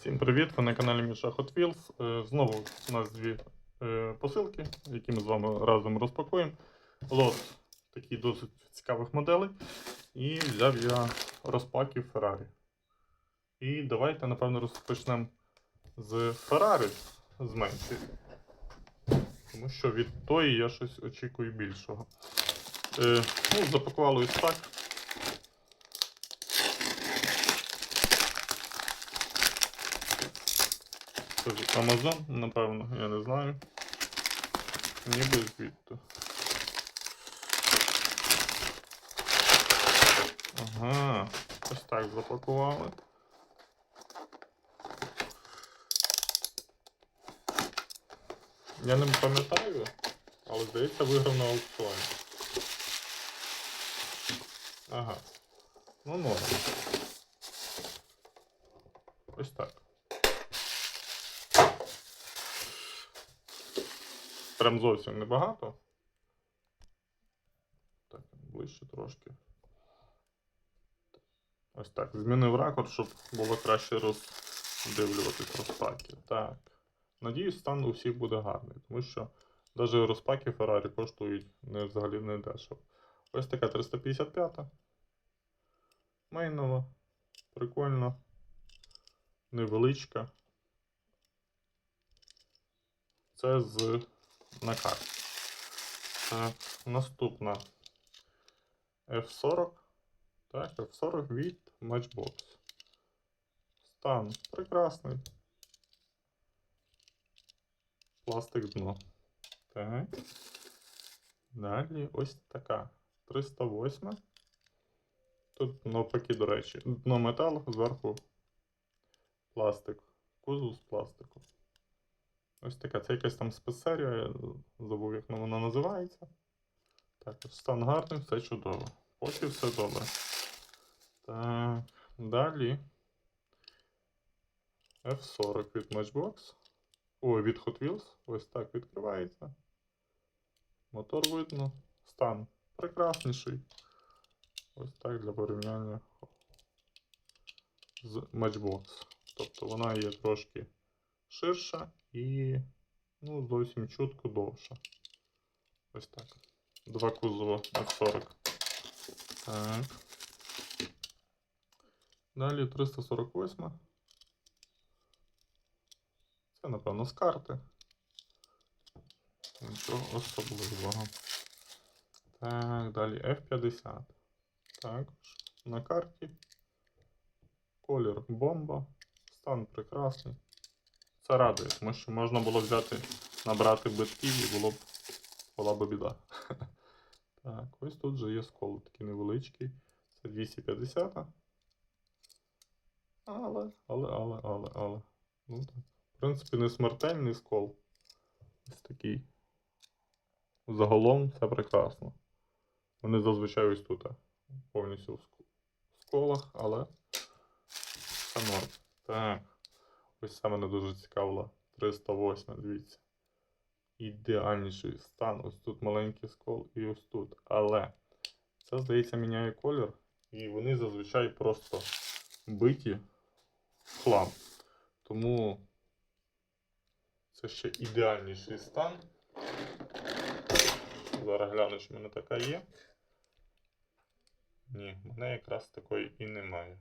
Всім привіт! Ви на каналі Міша Hot Wheels. Е, Знову у нас дві е, посилки, які ми з вами разом розпакуємо. Лот такий досить цікавих моделей. І взяв я розпаків Ferrari. І давайте, напевно, розпочнемо з Ferrari з меншої. Тому що від тої я щось очікую більшого. Е, ну, запакували ось так. Ж напевно, я не знаю. Ніби звідти. Ага, ось так запакували. Я не пам'ятаю, але здається виграв на аукціоні. Ага. Ну норм. Ось так. Прям зовсім небагато. Так, ближче трошки. Ось так. Змінив ракурс, щоб було краще роздивлюватись розпаки. Так. Надіюсь, стан у всіх буде гарний, тому що навіть розпаки Ferrari коштують не, взагалі не дешево. Ось така 355. Мейнова. Прикольно. Невеличка. Це з на карті. Так, наступна F40. Так, F40 від Matchbox. Стан прекрасний. Пластик дно. Так. Далі ось така. 308. Тут навпаки, до речі, дно метал, зверху пластик. Кузов з пластику. Ось така. Це якась там спецсерія, забув, як вона називається. Так, стан гарний, все чудово. Поки все добре. Так, далі. F40 від Matchbox. Ой, від Hot Wheels. Ось так відкривається. Мотор видно. Стан прекрасніший. Ось так для порівняння з Matchbox. Тобто вона є трошки ширша і ну, зовсім чутко довша. Ось так. Два кузова F40. Так. Далі 348. Це, напевно, з карти. Нічого особливого. Так, далі F50. Також на карті. Колір бомба. Стан прекрасний. Це радує, тому що можна було взяти, набрати битків і було б була б біда. Так, ось тут же є скол такий невеличкий. Це 250. Але, але, але, але, але. Ну так. В принципі, не смертельний скол. Ось такий. Загалом все прекрасно. Вони зазвичай ось тут повністю в сколах, але норм. Так. Ось це мене дуже цікавило. 308, дивіться. Ідеальніший стан. Ось тут маленький скол і ось тут. Але це, здається, міняє колір. І вони зазвичай просто биті в хлам. Тому це ще ідеальніший стан. Зараз гляну, чи в мене така є. Ні, в мене якраз такої і немає.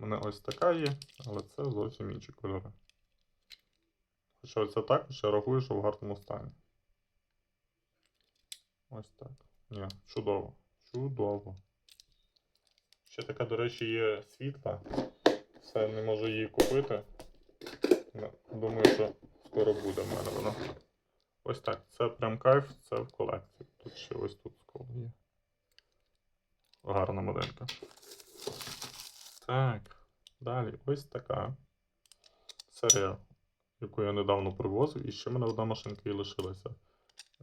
У мене ось така є, але це зовсім інші кольори. Хоча це також я рахую, що в гарному стані. Ось так. Ні, чудово. Чудово. Ще така, до речі, є світла. Все, не можу її купити. Ну, Думаю, що скоро буде в мене вона. Ось так. Це прям кайф, це в колекції. Тут ще ось тут скол є. Гарна моделька. Так. Далі ось така серія, яку я недавно привозив, і ще в мене одна машинка і лишилася.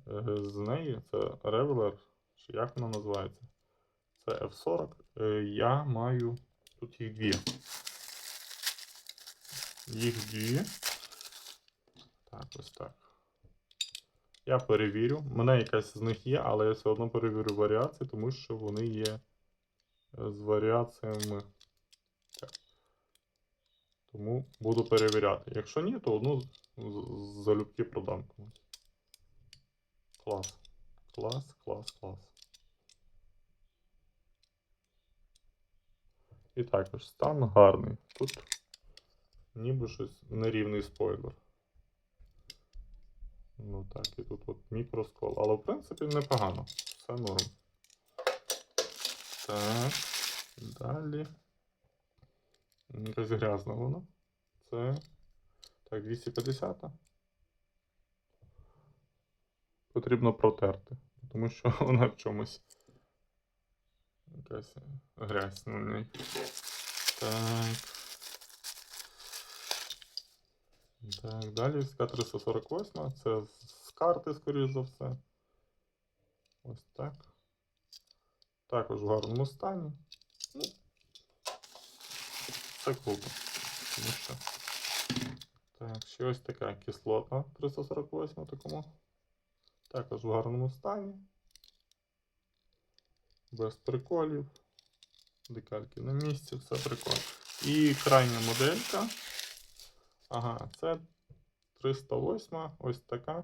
Е, З неї це Reveler, чи як вона називається? Це F40. Е, Я маю тут їх дві. Їх дві. Так, ось так. Я перевірю. Мене якась з них є, але я все одно перевірю варіації, тому що вони є е, з варіаціями. Тому буду перевіряти. Якщо ні, то одну залюбки продам комусь. Клас. Клас, клас, клас. І також стан гарний. Тут ніби щось нерівний спойлер. Ну так, і тут от мікроскол. Але в принципі непогано. Все норм. Так. Далі. Якась грязна воно. Це. Так, 250. Потрібно протерти. Тому що вона в чомусь. Якась грязь на ній. Так. Так, далі СК-348. Це з карти, скоріш за все. Ось так. Також в гарному стані. Ну. Тому що. Так, ще ось така кислотна 348 такому. Також в гарному стані. Без приколів. Декальки на місці, все прикольно. І крайня моделька. Ага, це 308, ось така.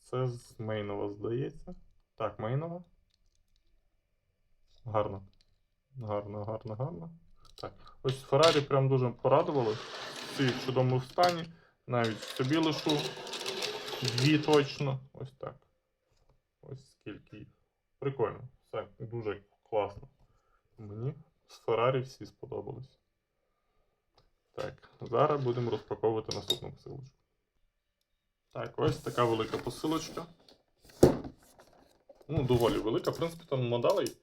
Це з Мейнова, здається. Так, Мейнова. Гарно. Гарно, гарно, гарно. Так. Ось Феррарі прям дуже порадували. Всі в чудовому стані. Навіть собі лишу. Дві точно. Ось так. Ось скільки їх. Прикольно. Все, дуже класно. Мені з Феррарі всі сподобались. Так, зараз будемо розпаковувати наступну посилочку. Так, ось така велика посилочка. Ну, доволі велика. В принципі, там моделей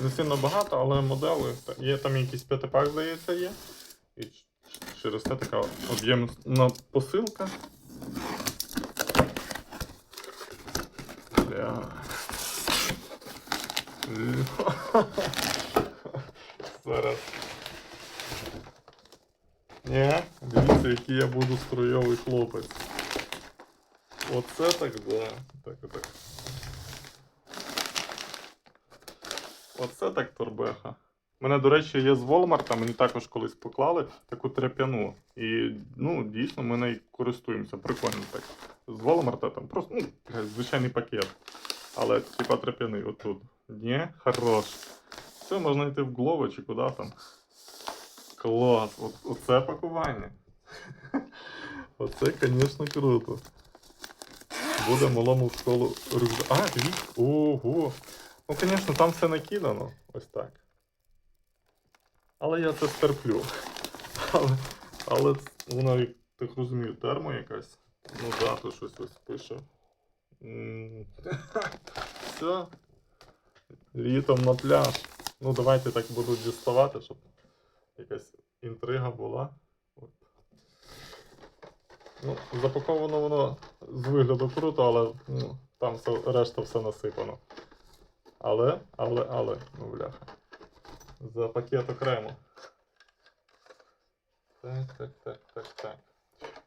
не сильно багато, але модели є там якийсь п'ятипак, здається, є. І через це така об'ємна посилка. Зараз. Ні, дивіться, який я буду строєвий хлопець. Оце так, да. Так, так. Оце так торбеха. Мене, до речі, є з Walmart, мені також колись поклали таку тряп'яну. І ну, дійсно ми нею користуємося. Прикольно так. З Walmart там просто ну, звичайний пакет. Але типа тряп'яний отут. Ні, хорош. Все, можна йти в Глово чи куди там. Клас, От, оце пакування. Оце, звісно, круто. Буде малому в школу. А. Ого. Ну, звісно, там все накидано. Ось так. Але я це стерплю. Але, але воно, як так розумію, термо якась. Ну да, то щось ось пише. Все. Літом на пляж. Ну, давайте так буду діставати, щоб якась інтрига була. От. Ну, запаковано воно з вигляду круто, але ну, там все, решта все насипано. Але, але, але, ну бляха. За пакет окремо. Так, так, так, так, так.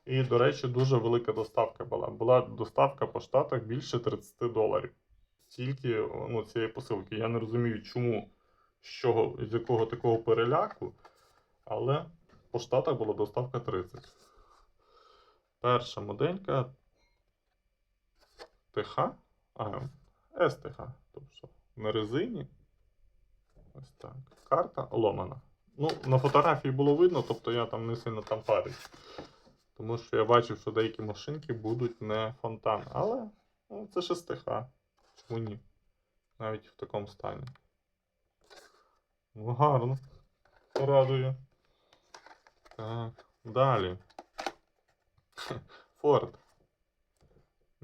І, до речі, дуже велика доставка була. Була доставка по штатах більше 30 доларів. Тільки ну, цієї посилки. Я не розумію, чому, з чого, з якого такого переляку, але по штатах була доставка 30. Перша моделька ТХ, а, СТХ, тобто на резині. Ось так. Карта ломана. Ну, на фотографії було видно, тобто я там не сильно там парюсь. Тому що я бачив, що деякі машинки будуть не фонтан. Але ну, це ж СТХ. Чому ні? Навіть в такому стані. Ну, гарно. Порадує. Так. Далі. Форд.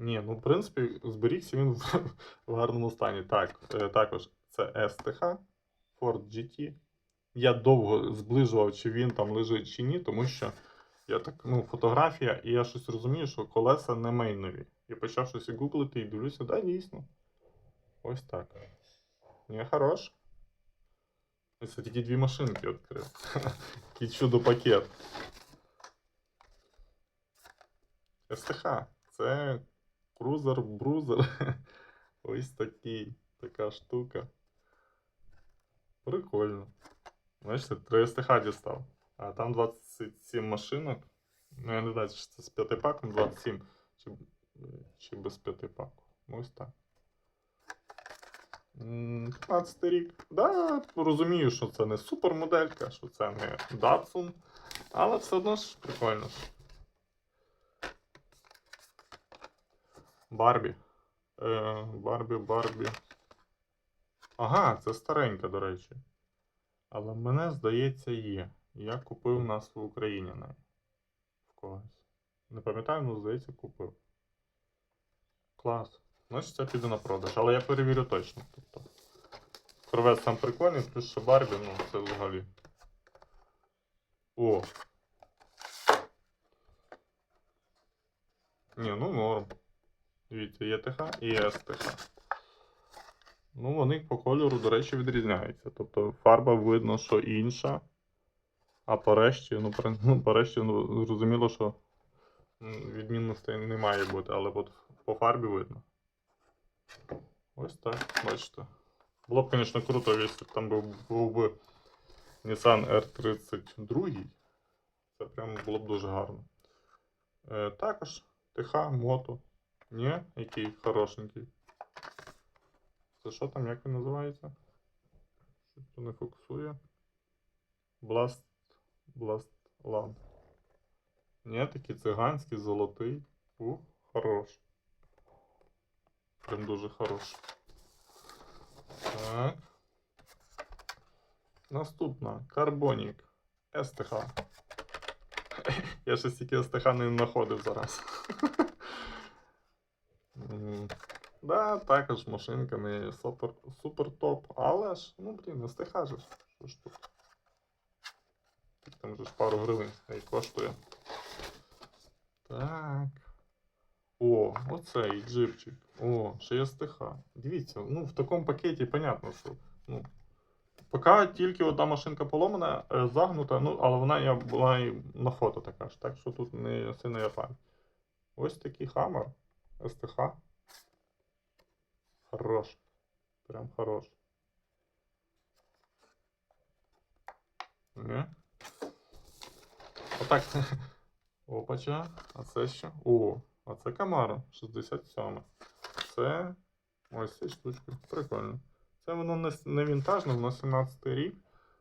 Ні, ну в принципі, зберігся він в, в гарному стані. Так, е, також це СТХ, Ford GT. Я довго зближував, чи він там лежить, чи ні, тому що я так, ну, фотографія, і я щось розумію, що колеса не мейнові. І почав щось гуглити і дивлюся, да, дійсно. Ось так. Ні, хорош. Ось тільки дві машинки відкрив. Який чудо пакет. СТХ. Це Крузер, брузер. Ось такий. Така штука. Прикольно. Бачите, 3 СТХ дістав. А там 27 машинок. Ну, я не знаю, чи це з п'ятипаком 27, чи, чи без п'ятипаку. Ось так. 15 рік. Да, розумію, що це не супермоделька, що це не Datsun, але все одно ж прикольно. Барбі. Е, Барбі, Барбі. Ага, це старенька, до речі. Але мене, здається, є. Я купив нас в Україні неї. В когось. Не пам'ятаю, але здається, купив. Клас. Значить, це піде на продаж, але я перевірю точно. Тобто. Корвет сам прикольний, плюс ще Барбі, ну це взагалі. О. Ні, ну норм. Дивіться, є ТХ і СТХ. Ну, вони по кольору, до речі, відрізняються. Тобто фарба видно, що інша. А по решті, ну, ну, по решті, ну, зрозуміло, що відмінностей не має бути, але от по фарбі видно. Ось так, бачите. Було б, звісно, круто, якщо б там був, був би Nissan R32. Це прям було б дуже гарно. Е, також ТХ, мото. Ні, який хорошенький. Це що там, як він називається? Щось то не фокусує. Blast. Blast Land. Ні, такий циганський, золотий. Ух, хорош. Прям дуже хорош. Так. Наступна. Карбонік. СТХ. Я ще стільки СТХ не знаходив зараз. Да, також машинка не супер, супер топ, але ж, ну блін, СТХ же. Що ж тут? Там же ж пару гривень і коштує. Так. О, оцей джипчик. О, ще є СТХ. Дивіться, ну в такому пакеті понятно, що. Ну, поки тільки одна машинка поломана, е, загнута, ну, але вона я була і на фото така ж, так що тут не сильно я фан. Ось такий хаммер. СТХ. Хорош. Прям хорош. Не? Отак. Опача. А це що? О, а це Камара 67. Це ось ці штучки. Прикольно. Це воно не, не вінтажне, воно 17 рік.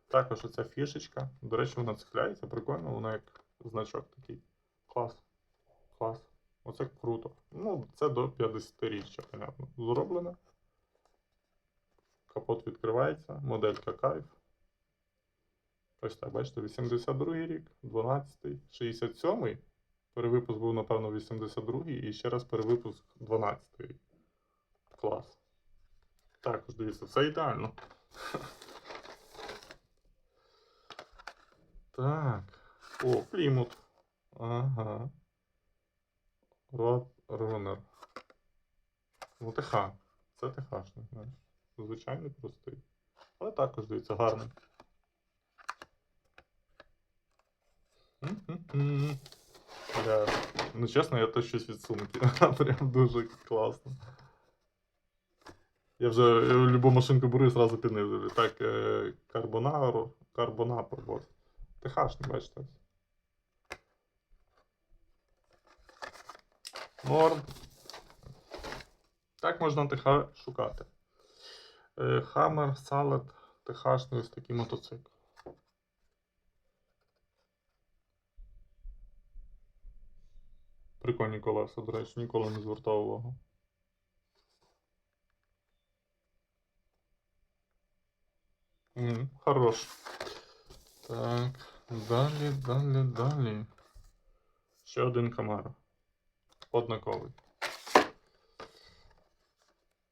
Також оця фішечка. До речі, вона цепляється, прикольно, вона як значок такий. Клас. Клас. Оце круто. Ну, це до 50 річчя, понятно. Зроблено. Капот відкривається, моделька кайф. Ось так, бачите, 82 рік, 12, й 67. й Перевипуск був, напевно, 82-й і ще раз перевипуск 12 рік. Клас. Також дивіться, все ідеально. Так. О, Плімут. Ага. Рот Ну, ТХ. Це ТХшник, знаєш. Звичайний простий. Але також дивіться гарний. Бля, ну чесно, я то щось від сумки. Прям дуже класно. Я вже я любу машинку беру і зразу піднизую. Так, е, карбонару, карбонапор, вот. ТХшний, бачите. Норм. Так можна ТХ шукати. Хаммер, Салет, ТХшний ось такий мотоцикл. Прикольні колеса, до речі, ніколи не звертав увагу. М, Хорош. Так, далі, далі, далі. Ще один Камара. Однаковий.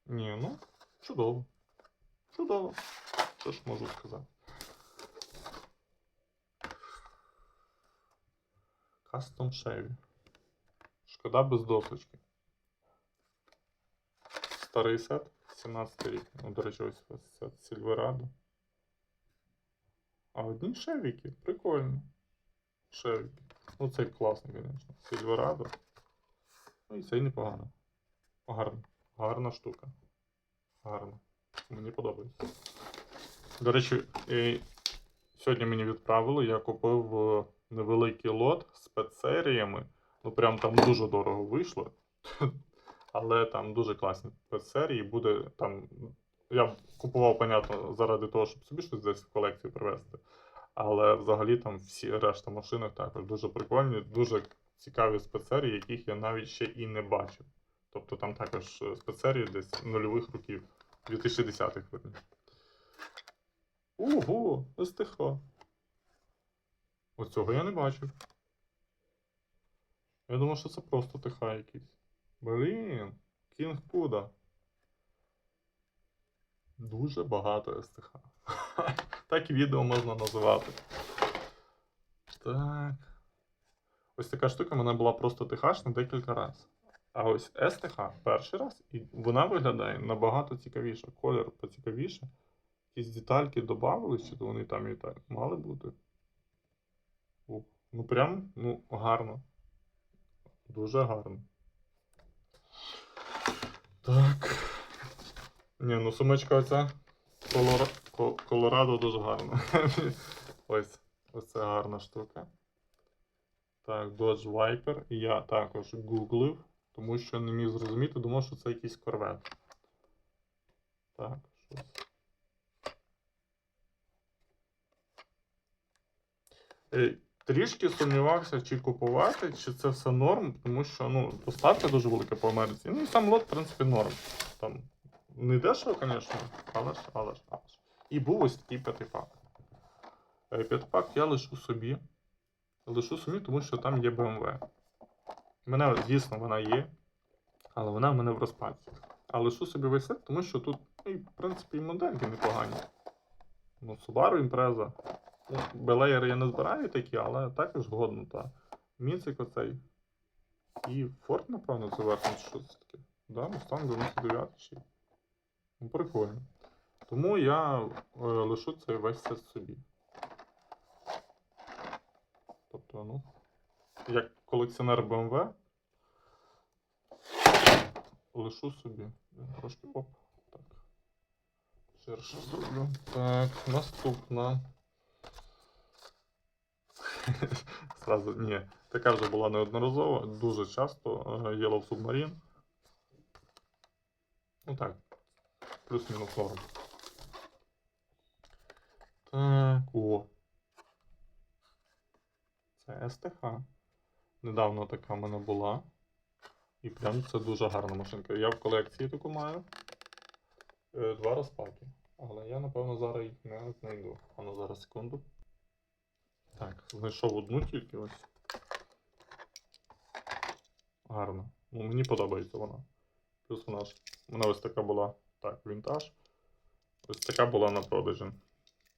Ні, ну, чудово. Чудово. Що ж можу сказати? Custom Chevy. Шкода без досочки. Старий сет, 17 рік. Ну, до речі, ось сет Silverado. А одні шевіки, прикольно. Шевіки. Ну, цей класний, звісно. Silverado. Ну і цей непогано. Гарна. Гарна штука. Гарна. Мені подобається. До речі, сьогодні мені відправили, я купив е, невеликий лот з спецсеріями. Ну, прям там дуже дорого вийшло. Але там дуже класні спецсерії. Буде там. Я купував, понятно, заради того, щоб собі щось десь в колекцію привезти. Але взагалі там всі решта машинок також дуже прикольні, дуже цікаві спецсерії, яких я навіть ще і не бачив. Тобто там також е, спецсерії десь нульових років, 2010-х верні. Ого, СТХ. Оцього я не бачив. Я думав, що це просто ТХ якийсь. Блін, Кінг Пуда. Дуже багато СТХ. Так і відео можна називати. Так. Ось така штука в мене була просто ТХшна декілька разів. А ось СТХ перший раз, і вона виглядає набагато цікавіше. Колір поцікавіше. Якісь детальки додавали, чи то вони там і так мали бути. О, ну прям ну, гарно. Дуже гарно. Так. Ні, ну сумочка оця Колора... Колорадо дуже гарна. Ось. Ось це гарна штука. Так, Dodge Viper. Я також гуглив, тому що не міг зрозуміти, думав, що це якийсь корвет. Так, щось. Е, Трішки сумнівався, чи купувати, чи це все норм, тому що ну, поставка дуже велика по Америці. Ну і сам лот, в принципі, норм. Там не дешево, звісно, але ж, але ж, але ж. І був ось такий п'ятипак. Е, П'ятипак я лишу собі. Лишу собі, тому що там є BMW. У мене, звісно, вона є, але вона в мене в розпадці. А лишу собі весь сет, тому що тут, ну, в принципі, і модельки непогані. Ну, Subaru Impreza. Ну, Белеєри я не збираю такі, але також годно, та. Міцик оцей. І Ford, напевно, це верхній, що це таке. Да, Mustang 99 ще. Ну, прикольно. Тому я е, лишу цей весь сет собі. Тобто, ну, як колекціонер BMW, лишу собі. Трошки оп. Так. Ширше зроблю. Так, наступна. Сразу, ні, така вже була неодноразово, дуже часто е, Yellow Submarine. Ну так, плюс-мінус норм. Так, о. Це СТХ. Недавно така в мене була. І прям це дуже гарна машинка. Я в колекції таку маю. Е, Два розпаки. Але я, напевно, зараз їх не знайду. А ну зараз секунду. Так, знайшов одну тільки ось. Гарно. Ну, мені подобається вона. Плюс вона ж. Вона ось така була. Так, вінтаж. Ось така була на продажі.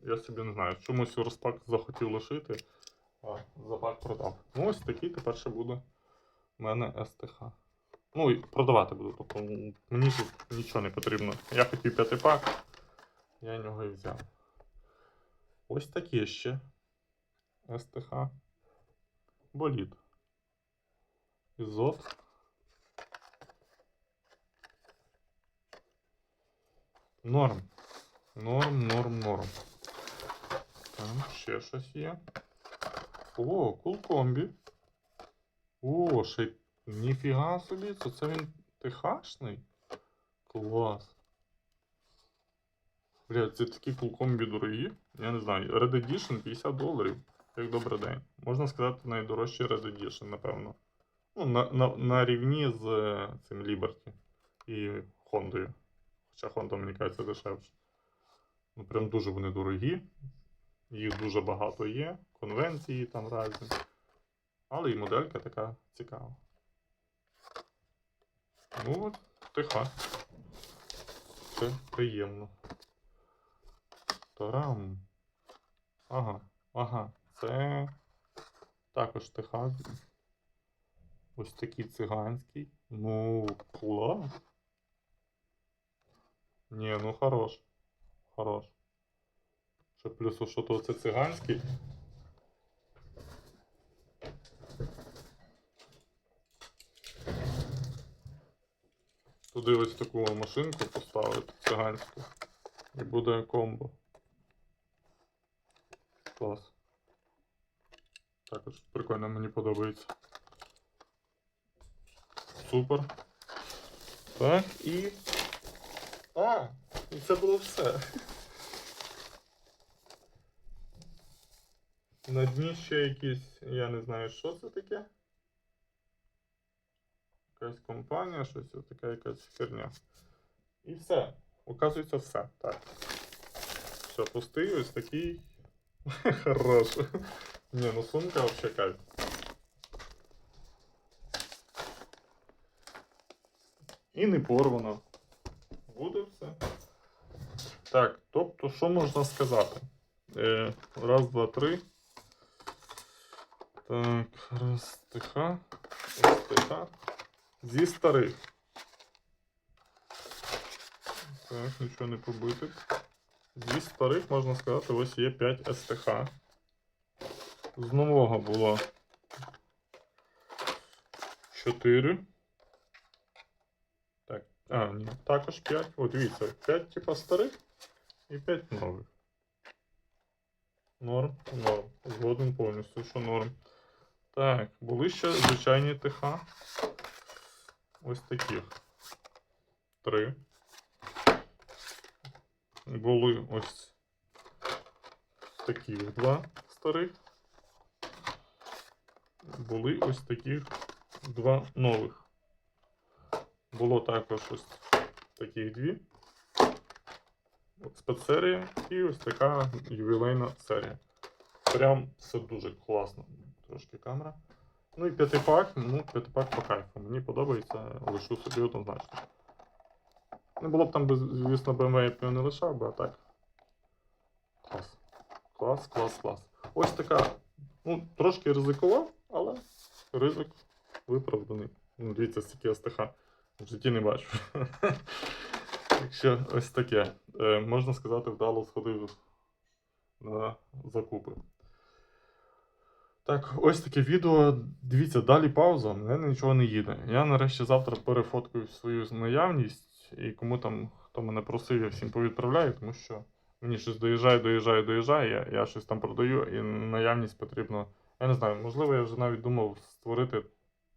Я собі не знаю, чомусь розпак захотів лишити, а запак продав. Ну, ось такий тепер ще буде в мене СТХ. Ну, і продавати буду. Тобто мені тут нічого не потрібно. Я хотів п'ятипак, я нього і взяв. Ось таке ще. СТХ. Боліт. Ізот. Норм. Норм, норм, норм. Там ще щось є. О, кул комбі. О, ще й ніфіга собі, це, це він ТХшний? Клас. Бля, це такі кул комбі дорогі. Я не знаю. Red Edition 50 доларів. Як добрий день. Можна сказати, найдорожчий Red Edition, напевно. Ну, на, на, на рівні з е, цим Liberty і Хондою. Хоча Honda, мені кажеться, дешевше. Ну, прям дуже вони дорогі. Їх дуже багато є. Конвенції там різні. Але і моделька така цікава. Ну от, тиха. Це приємно. Тарам. Ага, ага. Це також Техас. Ось такий циганський. Ну, клас. Ні, ну хорош. Хорош. Ще плюс що то це циганський. Туди ось таку машинку поставити циганську. І буде комбо. Клас. Також прикольно, мені подобається. Супер. Так, і. А! І це було все. На дні ще якісь, я не знаю, що це таке. Якась компанія, щось така якась херня. І все. Оказується, все. Так. Все, пустий, ось такий. Хорош. Ні, ну сумка вообще кайф. І не порвано. Буде все. Так, тобто, що можна сказати? Е, раз, два, три. Так, раз тиха. Ось тиха. Зі старих. Так, нічого не побити. Зі старих, можна сказати, ось є 5 СТХ. З нового було 4. Так, а, ні, також 5. От дивіться, 5 типа старих і 5 нових. Норм, норм. Згоден повністю, що норм. Так, були ще звичайні ТХ. Ось таких. Три. Були ось таких два старих. Були ось таких два нових. Було також ось таких дві. Спецсерія і ось така ювілейна серія. Прям все дуже класно. Трошки камера. Ну і п'ятипак, ну, п'ятипак по кайфу. Мені подобається, лишу собі однозначно. Не було б там, звісно, BMW, я б не лишав би, а так. Клас. Клас, клас, клас. Ось така. Ну, трошки ризикував, але ризик виправданий. Ну, дивіться, стільки СТХ. В житті не бачу. Так що ось таке. Е, можна сказати, вдало сходив на закупи. Так, ось таке відео. Дивіться, далі пауза, мене нічого не їде. Я нарешті завтра перефоткаю свою наявність, і кому там, хто мене просив, я всім повідправляю, тому що мені щось доїжджає, доїжджає, доїжджає, я, я щось там продаю, і наявність потрібно. Я не знаю, можливо, я вже навіть думав створити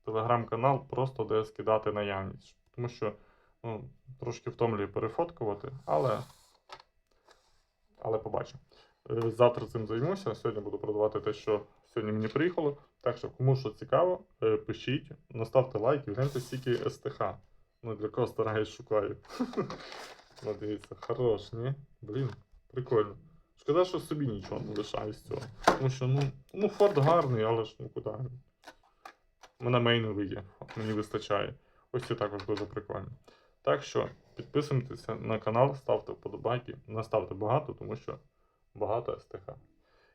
телеграм-канал, просто де скидати наявність. Тому що ну, трошки втомлює перефоткувати, але, але побачимо. Е, Завтра цим займуся. Сьогодні буду продавати те, що сьогодні мені приїхало. Так що, кому що цікаво, е, пишіть, наставте лайк і гляньте стільки СТХ. Ну, для кого стараюсь шукаю. Ну, дивіться, хорош, ні? Блін, прикольно. Шкода, що собі нічого не лишаю з цього. Тому що, ну, ну Форд гарний, але ж ну куди. У мене мейновий є, мені вистачає. Ось це також дуже прикольно. Так що підписуйтеся на канал, ставте вподобайки. Не ставте багато, тому що багато СТХ.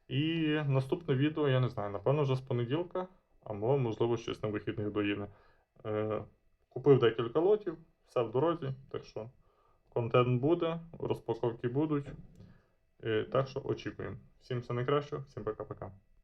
І наступне відео, я не знаю, напевно, вже з понеділка, або, можливо, щось на вихідних доїде. Е, купив декілька лотів, все в дорозі, так що контент буде, розпаковки будуть. Е, так що очікуємо. Всім все найкраще, всім пока-пока.